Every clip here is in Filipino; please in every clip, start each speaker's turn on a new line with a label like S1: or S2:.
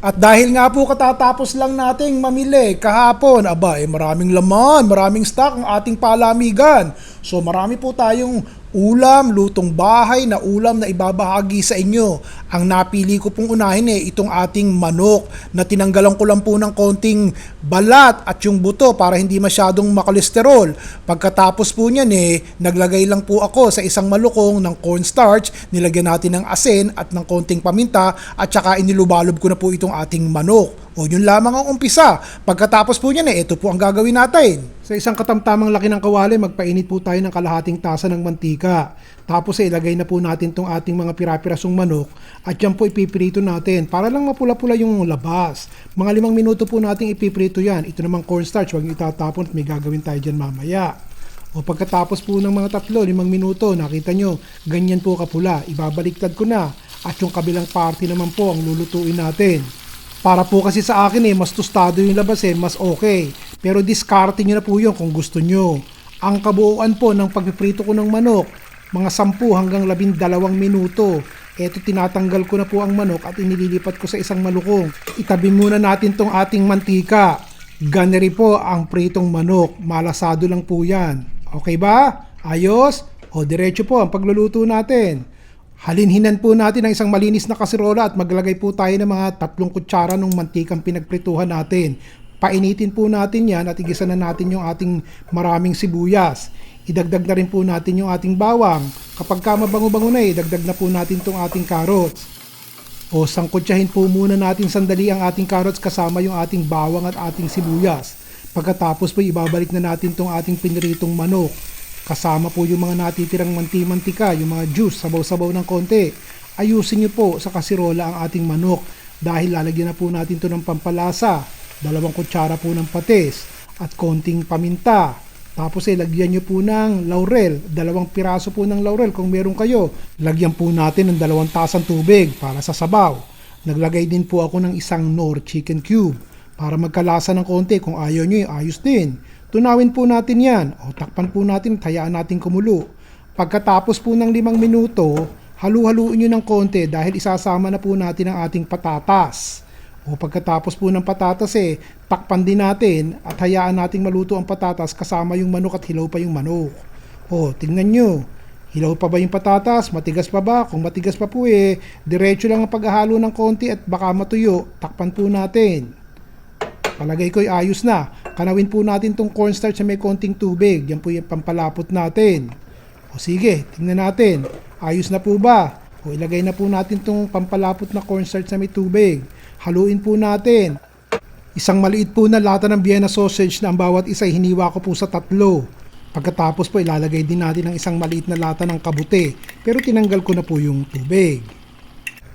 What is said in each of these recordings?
S1: At dahil nga po katatapos lang nating mamili kahapon, aba eh maraming laman, maraming stock ang ating palamigan. So marami po tayong ulam, lutong bahay na ulam na ibabahagi sa inyo. Ang napili ko pong unahin eh itong ating manok na tinanggalan ko lang po ng konting balat at yung buto para hindi masyadong makolesterol. Pagkatapos po niyan eh, naglagay lang po ako sa isang malukong ng cornstarch, nilagyan natin ng asin at ng konting paminta at saka inilubalob ko na po itong ating manok. O yun lamang ang umpisa. Pagkatapos po niyan eh, ito po ang gagawin natin. Sa isang katamtamang laki ng kawali, magpainit po tayo ng kalahating tasa ng mantika. Tapos eh, ilagay na po natin tong ating mga pirapirasong manok at yan po ipiprito natin para lang mapula-pula yung labas. Mga limang minuto po nating ipiprito yan. Ito namang cornstarch, huwag itatapon at may gagawin tayo dyan mamaya. O pagkatapos po ng mga tatlo, limang minuto, nakita nyo, ganyan po kapula. Ibabaliktad ko na. At yung kabilang party naman po ang lulutuin natin. Para po kasi sa akin eh, mas tostado yung labas eh, mas okay. Pero diskarte nyo na po yun kung gusto nyo. Ang kabuuan po ng pagpiprito ko ng manok, mga 10 hanggang 12 minuto. Eto tinatanggal ko na po ang manok at inililipat ko sa isang malukong. Itabi muna natin tong ating mantika. Ganeri po ang pritong manok. Malasado lang po yan. Okay ba? Ayos? O diretso po ang pagluluto natin. Halinhinan po natin ang isang malinis na kasirola at maglagay po tayo ng mga tatlong kutsara ng mantikang pinagprituhan natin. Painitin po natin yan at igisa na natin yung ating maraming sibuyas. Idagdag na rin po natin yung ating bawang. Kapag ka mabango-bango na eh, dagdag na po natin tong ating carrots. O sangkutsahin po muna natin sandali ang ating carrots kasama yung ating bawang at ating sibuyas. Pagkatapos po ibabalik na natin tong ating piniritong manok. Kasama po yung mga natitirang manti-mantika, yung mga juice, sabaw-sabaw ng konti. Ayusin niyo po sa kasirola ang ating manok dahil lalagyan na po natin to ng pampalasa, dalawang kutsara po ng patis at konting paminta. Tapos eh, lagyan nyo po ng laurel, dalawang piraso po ng laurel kung meron kayo. Lagyan po natin ng dalawang tasang tubig para sa sabaw. Naglagay din po ako ng isang Nor chicken cube para magkalasa ng konti kung ayaw nyo, ayos din. Tunawin po natin yan o takpan po natin at hayaan natin kumulo. Pagkatapos po ng limang minuto, halu-haluin nyo ng konti dahil isasama na po natin ang ating patatas. O pagkatapos po ng patatas eh, takpan din natin at hayaan nating maluto ang patatas kasama yung manok at hilaw pa yung manok. O, tingnan nyo. Hilaw pa ba yung patatas? Matigas pa ba? Kung matigas pa po eh, diretso lang ang paghahalo ng konti at baka matuyo, takpan po natin. Palagay ko'y ayos na. Kanawin po natin tong cornstarch na may konting tubig. Yan po yung pampalapot natin. O sige, tingnan natin. Ayos na po ba? O ilagay na po natin tong pampalapot na cornstarch na may tubig. Haluin po natin. Isang maliit po na lata ng Vienna sausage na ang bawat isa hiniwa ko po sa tatlo. Pagkatapos po ilalagay din natin ang isang maliit na lata ng kabute. Pero tinanggal ko na po yung tubig.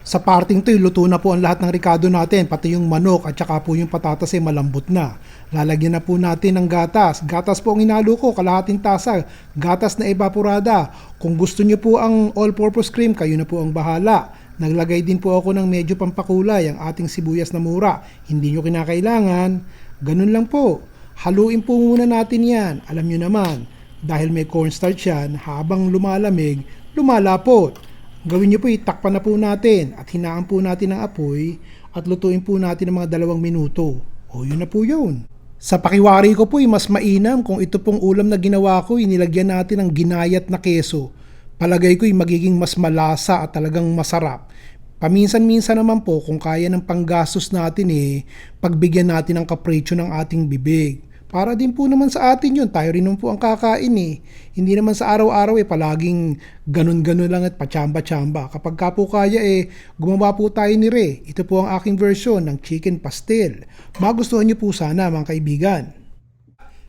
S1: Sa parting to, luto na po ang lahat ng ricado natin, pati yung manok at saka po yung patatas ay malambot na. Lalagyan na po natin ng gatas. Gatas po ang inalo ko, kalahating tasa. Gatas na evaporada. Kung gusto niyo po ang all-purpose cream, kayo na po ang bahala. Naglagay din po ako ng medyo pampakulay ang ating sibuyas na mura. Hindi nyo kinakailangan. Ganun lang po. Haluin po muna natin yan. Alam nyo naman, dahil may cornstarch yan, habang lumalamig, lumalapot. Gawin nyo po, itakpan na po natin at hinaan po natin ang apoy at lutuin po natin ng mga dalawang minuto. O yun na po yun. Sa pakiwari ko po, mas mainam kung ito pong ulam na ginawa ko, inilagyan natin ng ginayat na keso. Palagay ko magiging mas malasa at talagang masarap. Paminsan-minsan naman po kung kaya ng panggastos natin eh, pagbigyan natin ng kapretsyo ng ating bibig. Para din po naman sa atin yun, tayo rin naman po ang kakain eh. Hindi naman sa araw-araw eh, palaging ganun-ganun lang at pachamba-chamba. Kapag ka po kaya eh, gumawa po tayo ni Re. Ito po ang aking version ng chicken pastel. Magustuhan niyo po sana mga kaibigan.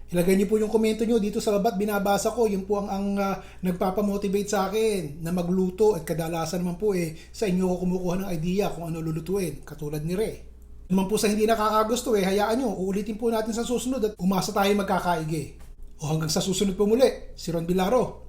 S1: Ilagay niyo po yung komento niyo dito sa babat, binabasa ko. Yung po ang, ang ah, nagpapamotivate sa akin na magluto at kadalasan naman po eh, sa inyo ko kumukuha ng idea kung ano lulutuin, katulad ni Re. Naman po sa hindi nakakagusto eh, hayaan nyo, uulitin po natin sa susunod at umasa tayo magkakaigi. O hanggang sa susunod po muli, si Ron Bilaro.